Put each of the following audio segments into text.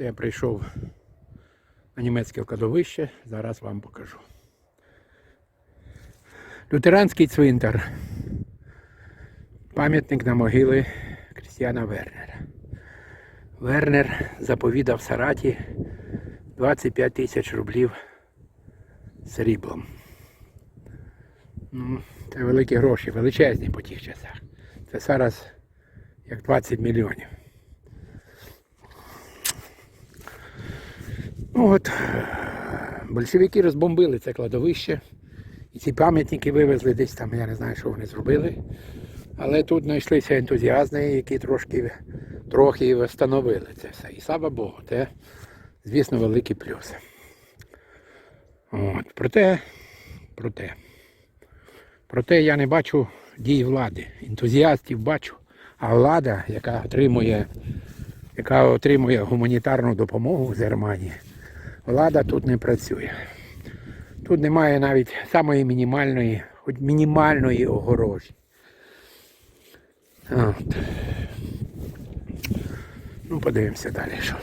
Це я прийшов на німецьке кладовище, зараз вам покажу. Лютеранський цвинтар. Пам'ятник на могили Крістіана Вернера. Вернер заповідав Сараті 25 тисяч рублів сріблом. Ну, це великі гроші, величезні по тих часах. Це зараз як 20 мільйонів. Ну от, большевики розбомбили це кладовище. І ці пам'ятники вивезли десь там, я не знаю, що вони зробили. Але тут знайшлися ентузіазти, які трошки, трохи встановили це все. І слава Богу, це, звісно, великий плюс. От. Проте, проте, проте я не бачу дій влади. Ентузіастів бачу, а влада, яка отримує, яка отримує гуманітарну допомогу з Германії, влада тут не працює. Тут немає навіть самої мінімальної, хоч мінімальної огорожі. От. Ну, подивимося далі, що.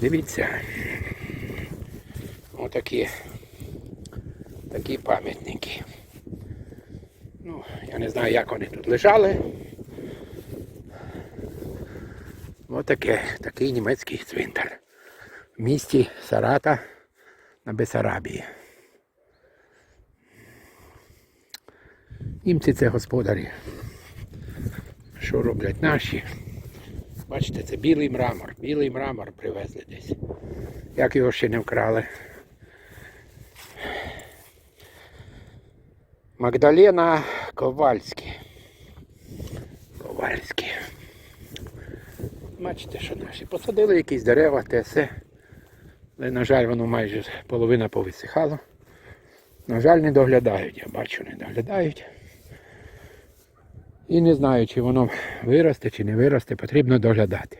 Дивіться. Отакі такі пам'ятники. Ну, я не знаю, як вони тут лежали. Отаке, такий німецький цвинтар. Місті Сарата на Бесарабії. Німці це господарі. Що роблять наші? Бачите, це білий мрамор. Білий мрамор привезли десь. Як його ще не вкрали. Магдалена Ковальський. Ковальський. Бачите, що наші посадили якісь дерева, те все. Але, на жаль, воно майже половина повисихало. На жаль, не доглядають, я бачу, не доглядають. І не знаю, чи воно виросте, чи не виросте, потрібно доглядати.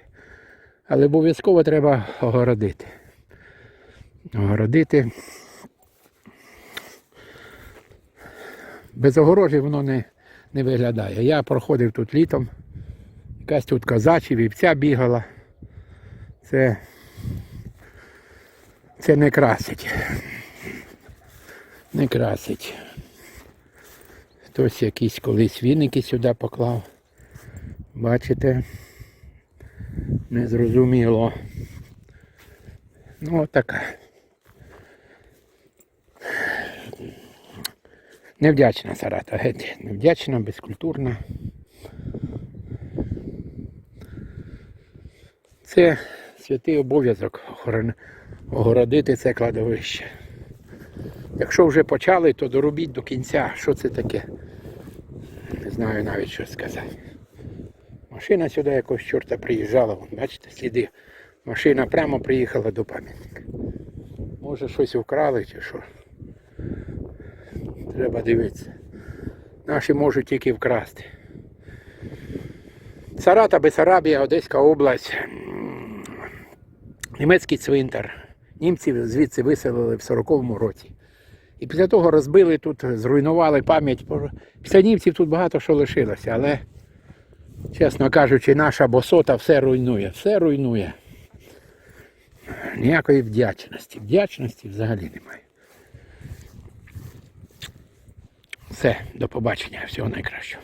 Але обов'язково треба огородити. Огородити. Без огорожі воно не, не виглядає. Я проходив тут літом. Якась тут коза чи вівця бігала. Це, це не красить. Не красить. Хтось якісь колись віники сюди поклав. Бачите? Незрозуміло. Ну така. Невдячна Сарата, геть. Невдячна, безкультурна. Це святий обов'язок охорон- огородити це кладовище. Якщо вже почали, то доробіть до кінця. Що це таке? Не знаю навіть що сказати. Машина сюди якось чорта приїжджала, вон, бачите, сліди. Машина прямо приїхала до пам'ятника. Може щось вкрали чи що. Треба дивитися. Наші можуть тільки вкрасти. Сарата, Бесарабія, Одеська область. Німецький цвинтар. Німців звідси виселили в 40-му році. І після того розбили тут, зруйнували пам'ять. Після німців тут багато що лишилося, але, чесно кажучи, наша босота все руйнує, все руйнує. Ніякої вдячності. Вдячності взагалі немає. Все, до побачення, всього найкращого.